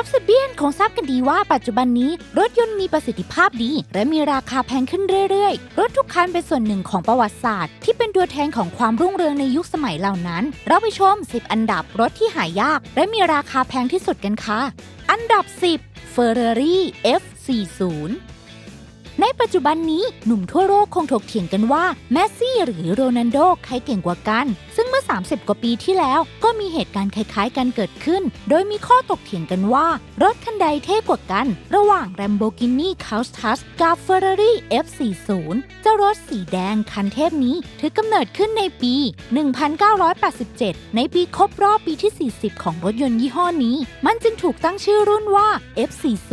ท็อปสเบียนคงทราบกันดีว่าปัจจุบันนี้รถยนต์มีประสิทธิภาพดี และมีราคาแพงขึ้นเรื่อยๆ รถทุกคันเป็นส่วนหนึ่งของประวัติศาสตร์ ที่เป็นตัวแทนของความรุ่งเรืองในยุคสมัยเหล่านั้น เราไปชม 10 อันดับรถที่หายาก และมีราคาแพงที่สุดกันค่ะ อันดับ 10 Ferrari F40 ในปัจจุบันนี้หนุ่มทั่วโลกคงถกเถียงกันว่าแมสซี่หรือโรนัลโดใครเก่งกว่ากัน ซึ่งเมื่อ 30 กว่าปีที่แล้ว ก็มีเหตุการณ์คล้ายๆกันเกิดขึ้น โดยมีข้อตกเถียงกันว่า รถคันใดเท่กว่ากัน ระหว่าง Lamborghini Countach กับ Ferrari F40 เจ้ารถสีแดงคันเทพนี้ถือกำเนิดขึ้นในปี 1987 ในปีครบรอบปีที่ 40 ของรถยนต์ยี่ห้อนี้ มันจึงถูกตั้งชื่อรุ่นว่า F40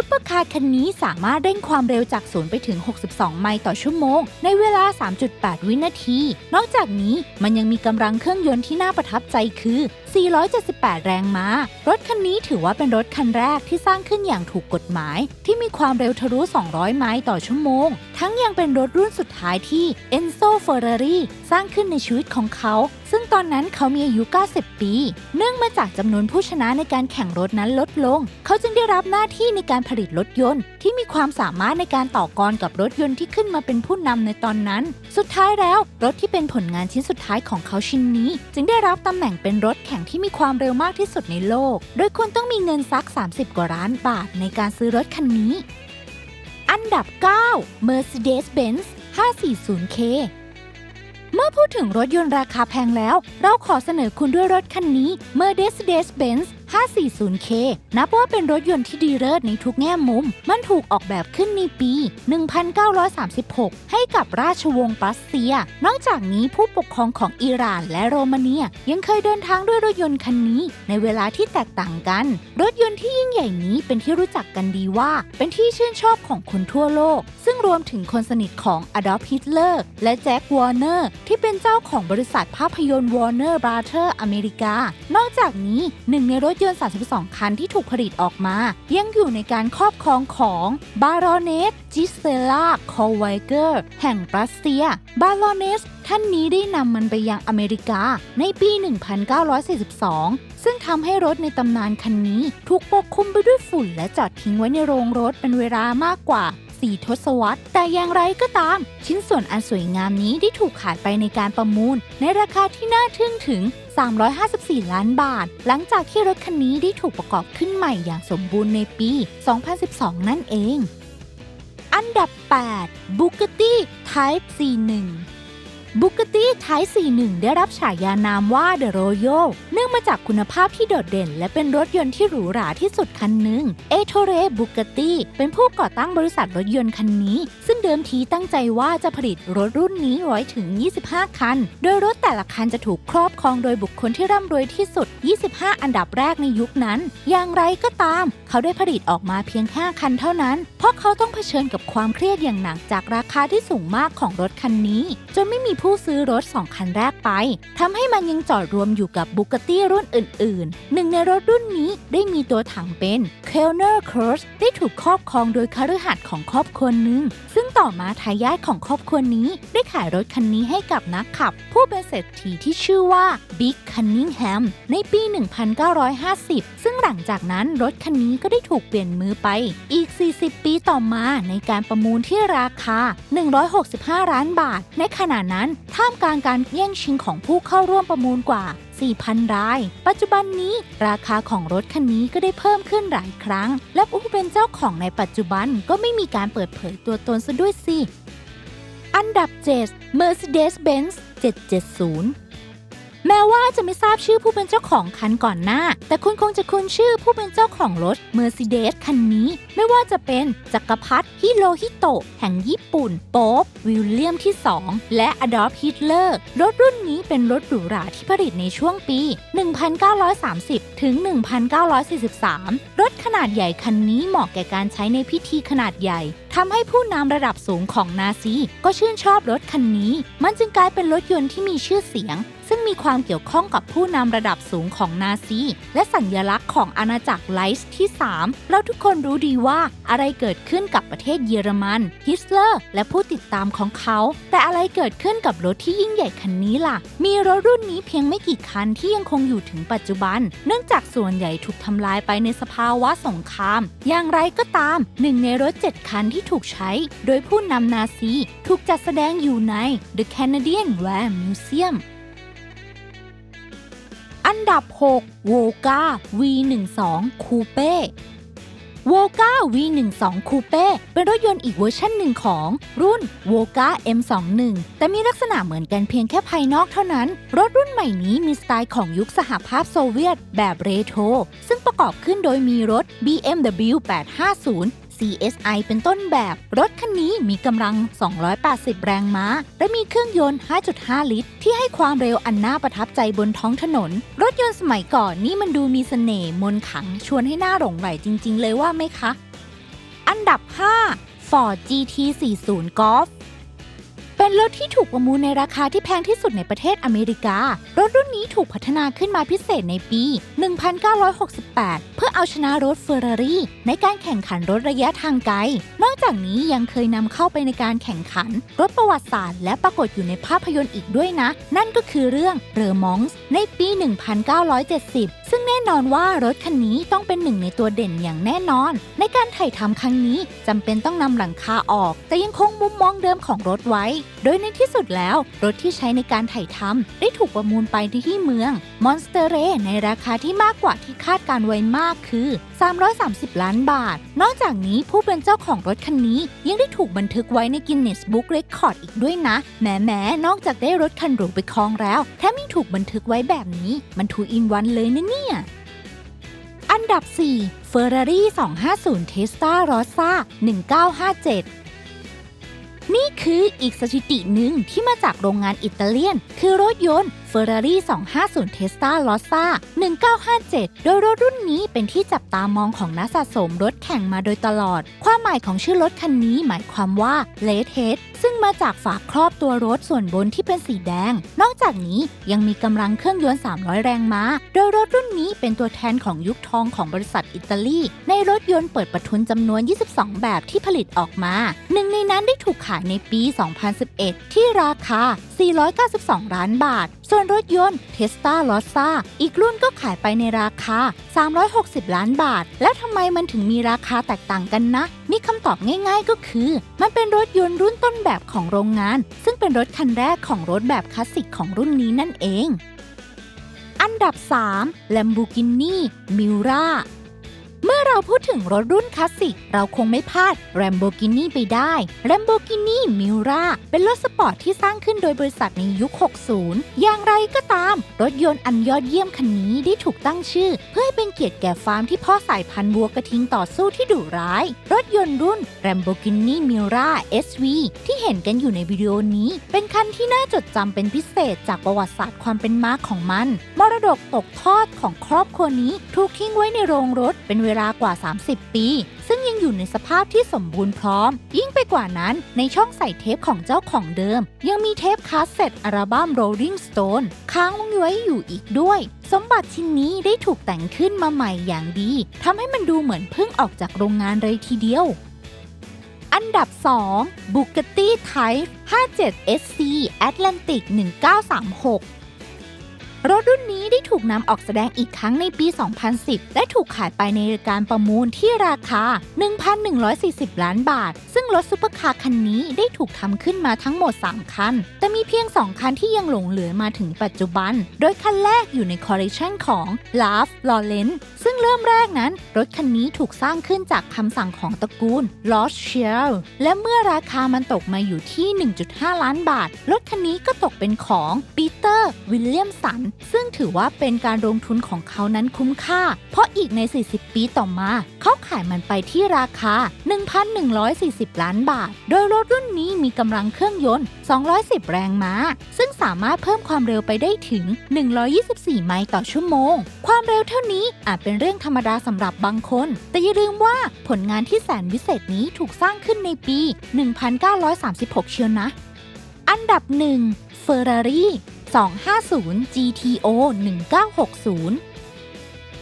ซุปเปอร์คาร์คันนี้สามารถเร่งความเร็วจากศูนย์ไปถึง 62 ไมล์ต่อชั่วโมง ในเวลา 3.8 วินาที นอกจากนี้มันยังมีกำลังเครื่องยนต์ที่น่าประทับใจคือ478 แรงม้า รถคันนี้ถือว่าเป็นรถคันแรกที่สร้างขึ้นอย่างถูกกฎหมาย ที่มีความเร็วทะลุ 200 ไมล์ต่อชั่วโมง ทั้งยังเป็นรถรุ่นสุดท้ายที่เอนโซเฟอร์รารีสร้างขึ้นในชีวิตของเขา ซึ่งตอนนั้นเขามีอายุ 90 ปี เนื่องมาจากจำนวนผู้ชนะในการแข่งรถนั้นลดลง เขาจึงได้รับหน้าที่ในการผลิตรถยนต์ ที่มีความสามารถในการต่อกรกับรถยนต์ที่ขึ้นมาเป็นผู้นำในตอนนั้น สุดท้ายแล้ว รถที่เป็นผลงานชิ้นสุดท้ายของเขาชิ้นนี้ จึงได้รับตำแหน่งเป็นรถแข่งที่มีความเร็วมากที่สุดในโลก โดยคุณต้องมีเงินซัก 30 กว่าล้านบาทในการซื้อรถคันนี้ อันดับ 9 Mercedes-Benz 540K เมื่อพูดถึงรถยนต์ราคาแพงแล้ว เราขอเสนอคุณด้วยรถคันนี้ Mercedes-Benz 540K นับว่าเป็นรถยนต์ที่ดีเลิศในทุกแง่มุม มันถูกออกแบบขึ้นในปี 1936 ให้กับราชวงศ์ปรัสเซีย นอกจากนี้ผู้ปกครองของอิหร่านและโรมาเนีย ยังเคยเดินทางด้วยรถยนต์คันนี้ ในเวลาที่แตกต่างกัน รถยนต์ที่ยิ่งใหญ่นี้เป็นที่รู้จักกันดีว่า เป็นที่ชื่นชอบของคนทั่วโลก ซึ่งรวมถึงคนสนิทของอดอล์ฟฮิตเลอร์และแจ็ควอร์เนอร์ที่เป็นเจ้าของบริษัทภาพยนตร์วอร์เนอร์บราเธอร์อเมริกานอกจากนี้หนึ่งในรถยนต์ 32 คันที่ถูกผลิตออกมา ยังอยู่ในการครอบครองของบารอนเนสจิเซล่าคอไวเกอร์แห่งรัสเซีย บารอนเนสท่านนี้ได้นำมันไปยังอเมริกาในปี 1942 ซึ่งทำให้รถในตำนานคันนี้ ถูกปกคลุมไปด้วยฝุ่นและจอดทิ้งไว้ในโรงรถเป็นเวลามากกว่า4ทศวรรษ แต่อย่างไรก็ตาม ชิ้นส่วนอันสวยงามนี้ได้ถูกขายไปในการประมูล ในราคาที่น่าทึ่งถึง 354 ล้านบาท หลังจากที่รถคันนี้ได้ถูกประกอบขึ้นใหม่อย่างสมบูรณ์ในปี 2012 นั่นเอง อันดับ 8 Bugatti Type C1 บุกตี้ไทป์41 ได้รับฉายานามว่า The Royal เนื่องมาจากคุณภาพที่โดดเด่น และเป็นรถยนต์ที่หรูหราที่สุดคันหนึ่งเอโทเรบุกตี้เป็นผู้ก่อตั้งบริษัทรถยนต์คันนี้ ซึ่งเดิมทีตั้งใจว่าจะผลิตรถรุ่นนี้ไว้ถึง 25 คัน โดยรถแต่ละคันจะถูกครอบครองโดยบุคคลที่ร่ำรวยที่สุด 25 อันดับแรกในยุคนั้น อย่างไรก็ตาม เขาได้ผลิตออกมาเพียง 5 คันเท่านั้น เพราะเขาต้องเผชิญกับความเครียดอย่างหนักจากราคาที่สูงมากของรถคันนี้ จนไม่มีผูู้้ซื้อรถ 2 คันแรกไปทำให้มันยังจอดรวมอยู่กับบุกตี้รุ่นอื่น ๆ หนึ่งในรถรุ่นนี้ได้มีตัวถังเป็น k e l n e r c r o s s ได้ถูกครอบครองโดยคฤหัสถ์ของครอบครัวหนึ่งซึ่ง ต่อมาทายาทของครอบครัวนี้ได้ขายรถคันนี้ให้กับนักขับ ผู้เป็นเศรษฐีที่ชื่อว่า Big Cunningham ในปี 1950 ซึ่งหลังจากนั้นรถคันนี้ก็ได้ถูกเปลี่ยนมือไปอีก 40 ปีต่อมาในการประมูลที่ราคา 165 ล้านบาท ในขณะนั้นท่ามกลางการแย่งชิงของผู้เข้าร่วมประมูลกว่า 4,000 ราย ปัจจุบันนี้ราคาของรถคันนี้ก็ได้เพิ่มขึ้นหลายครั้ง และผู้เป็นเจ้าของในปัจจุบันก็ไม่มีการเปิดเผยตัวตนซะด้วยสิ อันดับ 7 Mercedes-Benz 770 แม้ว่าจะไม่ทราบชื่อผู้เป็นเจ้าของคันก่อนหน้า แต่คุณคงจะคุ้นชื่อผู้เป็นเจ้าของรถ Mercedes คันนี้ ไม่ว่าจะเป็นจักรพรรดิฮิโรฮิโตะแห่งญี่ปุ่น โป๊ปวิลเลียมที่ 2 และอดอล์ฟฮิตเลอร์ รถรุ่นนี้เป็นรถหรูหราที่ผลิตในช่วงปี 1930 ถึง 1943 รถขนาดใหญ่คันนี้เหมาะแก่การใช้ในพิธีขนาดใหญ่ทำให้ผู้นำระดับสูงของนาซีก็ชื่นชอบรถคันนี้ มันจึงกลายเป็นรถยนต์ที่มีชื่อเสียง ซึ่งมีความเกี่ยวข้องกับผู้นำระดับสูงของนาซี และสัญลักษณ์ของอาณาจักรไลส์ที่ 3 เราทุกคนรู้ดีว่าอะไรเกิดขึ้นกับประเทศเยอรมัน ฮิสเลอร์ และผู้ติดตามของเขา แต่อะไรเกิดขึ้นกับรถที่ยิ่งใหญ่คันนี้ล่ะ มีรถรุ่นนี้เพียงไม่กี่คันที่ยังคงอยู่ถึงปัจจุบัน เนื่องจากส่วนใหญ่ถูกทำลายไปในสภาวะสงคราม อย่างไรก็ตามหนึ่งในรถ 7 คันที่ถูกใช้ โดยผู้นำนาซี ถูกจัดแสดงอยู่ใน The Canadian War Museum อันดับ 6 v o g a V12 Coupe v o g a V12 Coupe เป็นรถยนต์อีกเวอร์ชันหนึ่งของรุ่น v o g a M21 แต่มีลักษณะเหมือนกันเพียงแค่ภายนอกเท่านั้น รถรุ่นใหม่นี้มีสไตล์ของยุคสหภาพโซเวียตแบบเรโทรซึ่งประกอบขึ้นโดยมีรถ BMW 850 CSI เป็นต้นแบบ รถคันนี้มีกำลัง 280 แรงม้า และมีเครื่องยนต์ 5.5 ลิตร ที่ให้ความเร็วอันน่าประทับใจบนท้องถนน รถยนต์สมัยก่อนนี่มันดูมีเสน่ห์มนขังชวนให้หน่าหลงไหลจริง ๆ เลยว่าไหมคะ อันดับ 5 Ford GT40 Golf เป็นรถที่ถูกประมูลในราคาที่แพงที่สุดในประเทศอเมริกา รถรุ่นนี้ถูกพัฒนาขึ้นมาพิเศษในปี 1968 เพื่อเอาชนะรถเฟอร์รารี่ในการแข่งขันรถระยะทางไกล นอกจากนี้ยังเคยนำเข้าไปในการแข่งขัน รถประวัติศาสตร์และปรากฏอยู่ในภาพยนตร์อีกด้วยนะ นั่นก็คือเรื่องเรอมองส์ในปี 1970 ซึ่งแน่นอนว่ารถคันนี้ต้องเป็นหนึ่งในตัวเด่นอย่างแน่นอน ในการถ่ายทำครั้งนี้จำเป็นต้องนำหลังคาออก แต่ยังคงมุมมองเดิมของรถไว้โดยในที่สุดแล้ว รถที่ใช้ในการถ่ายทำได้ถูกประมูลไปที่เมืองมอนสเตเรในราคาที่มากกว่าที่คาดการไว้มากคือ 330 ล้านบาท นอกจากนี้ผู้เป็นเจ้าของรถคันนี้ ยังได้ถูกบันทึกไว้ในกินเนสบุ๊กเรคคอร์ดอีกด้วยนะแหมแหมนอกจากได้รถคันหรูไปครองแล้วแถมยังถูกบันทึกไว้แบบนี้ มันทูอินวันเลยนะเนี่ยอันดับ 4 Ferrari 250 Testa Rossa 1957 นี่คืออีกสถิติหนึ่งที่มาจากโรงงานอิตาเลียน คือรถยนต์ Ferrari 250 Testa Rossa 1957 โดยรถรุ่นนี้เป็นที่จับตามองของนักสะสมรถแข่งมาโดยตลอด ความหมายของชื่อรถคันนี้หมายความว่า Red Head ซึ่งมาจากฝาครอบตัวรถส่วนบนที่เป็นสีแดง นอกจากนี้ยังมีกำลังเครื่องยนต์ 300 แรงม้า โดยรถรุ่นนี้เป็นตัวแทนของยุคทองของบริษัทอิตาลี ในรถยนต์เปิดประทุนจำนวน 22 แบบที่ผลิตออกมา หนึ่งในนั้นได้ถูกขายในปี 2011 ที่ราคา 492 ล้านบาท ส่วนรถยนต์เทสตาลอซ่าอีกรุ่นก็ขายไปในราคา 360 ล้านบาท แล้วทำไมมันถึงมีราคาแตกต่างกันนะ มีคำตอบง่ายๆก็คือ มันเป็นรถยนต์รุ่นต้นแบบของโรงงาน ซึ่งเป็นรถคันแรกของรถแบบคลาสสิกของรุ่นนี้นั่นเอง อันดับ 3 Lamborghini Miura เมื่อเราพูดถึงรถรุ่นคลาสสิก เราคงไม่พลาด Lamborghini ไปได้ Lamborghini Miura เป็นรถสปอร์ตที่สร้างขึ้นโดยบริษัทในยุค 60 อย่างไรก็ตาม รถยนต์อันยอดเยี่ยมคันนี้ได้ถูกตั้งชื่อ เพื่อให้เป็นเกียรติแก่ฟาร์มที่พ่อสายพันธุ์วัวกระทิงต่อสู้ที่ดุร้าย รถยนต์รุ่น Lamborghini Miura SV ที่เห็นกันอยู่ในวิดีโอนี้ เป็นคันที่น่าจดจำเป็นพิเศษจากประวัติศาสตร์ความเป็นมาของมันมรดกตกทอดของครอบครัวนี้ถูกทิ้งไว้ในโรงรถเป็นเวลากว่า 30 ปี ซึ่งยังอยู่ในสภาพที่สมบูรณ์พร้อม ยิ่งไปกว่านั้นในช่องใส่เทปของเจ้าของเดิม ยังมีเทปคาสเซ็ตอัลบั้ม Rolling Stone ค้างไว้อยู่อีกด้วย สมบัติชิ้นนี้ได้ถูกแต่งขึ้นมาใหม่อย่างดีทำให้มันดูเหมือนเพิ่งออกจากโรงงานเลยทีเดียวอันดับ 2 Bugatti Type 57 SC Atlantic 1936 รถรุ่นนี้ได้ถูกนำออกแสดงอีกครั้งในปี 2010 และถูกขายไปในการประมูลที่ราคา 1,140 ล้านบาท ซึ่งรถซุปเปอร์คาร์คันนี้ได้ถูกทำขึ้นมาทั้งหมด 3 คัน แต่มีเพียง 2 คันที่ยังหลงเหลือมาถึงปัจจุบัน โดยคันแรกอยู่ในคอลเลคชันของ l a v l a w r e n ซึ่งเริ่มแรกนั้น รถคันนี้ถูกสร้างขึ้นจากคำสั่งของตระกูล l o s c h i e l และเมื่อราคามันตกมาอยู่ที่ 1.5 ล้านบาท รถคันนี้ก็ตกเป็นของปีเตอร์วิลเลียมสันซึ่งถือว่าเป็นการลงทุนของเขานั้นคุ้มค่า เพราะอีกใน 40 ปีต่อมา เขาขายมันไปที่ราคา 1,140 ล้านบาท โดยรถรุ่นนี้มีกำลังเครื่องยนต์ 210 แรงม้า ซึ่งสามารถเพิ่มความเร็วไปได้ถึง 124 ไมล์ต่อชั่วโมง ความเร็วเท่านี้อาจเป็นเรื่องธรรมดาสำหรับบางคน แต่อย่าลืมว่าผลงานที่แสนวิเศษนี้ถูกสร้างขึ้นในปี 1936 เชียวนะ อันดับ 1 Ferrari 250 GTO 1960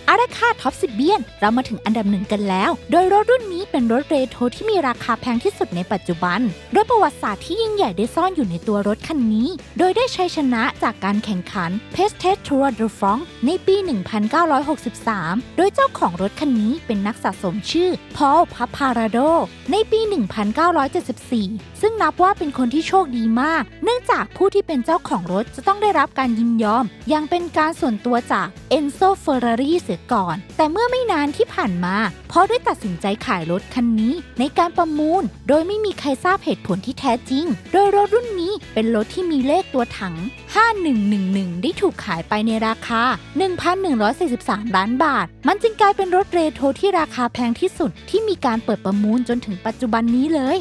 อาราคาท็อปสิบเบียน เรามาถึงอันดับหนึ่งกันแล้ว โดยรถรุ่นนี้เป็นรถเรโทรที่มีราคาแพงที่สุดในปัจจุบัน โดยประวัติศาสตร์ที่ยิ่งใหญ่ได้ซ่อนอยู่ในตัวรถคันนี้ โดยได้ชัยชนะจากการแข่งขัน p e s t e Tour de France ในปี 1963 โดยเจ้าของรถคันนี้เป็นนักสะสมชื่อพอลพัพาราโดในปี 1974 ซึ่งนับว่าเป็นคนที่โชคดีมาก เนื่องจากผู้ที่เป็นเจ้าของรถจะต้องได้รับการยินยอม อย่างเป็นการส่วนตัวจากเอนโซเฟอร์รารีเสียก่อน แต่เมื่อไม่นานที่ผ่านมาพอได้ตัดสินใจขายรถคันนี้ ในการประมูล โดยไม่มีใครทราบเหตุผลที่แท้จริง โดยรถรุ่นนี้เป็นรถที่มีเลขตัวถัง 5111 ได้ถูกขายไปในราคา 1,143 ล้านบาท มันจึงกลายเป็นรถเรโทรที่ราคาแพงที่สุดที่มีการเปิดประมูลจนถึงปัจจุบันนี้เลย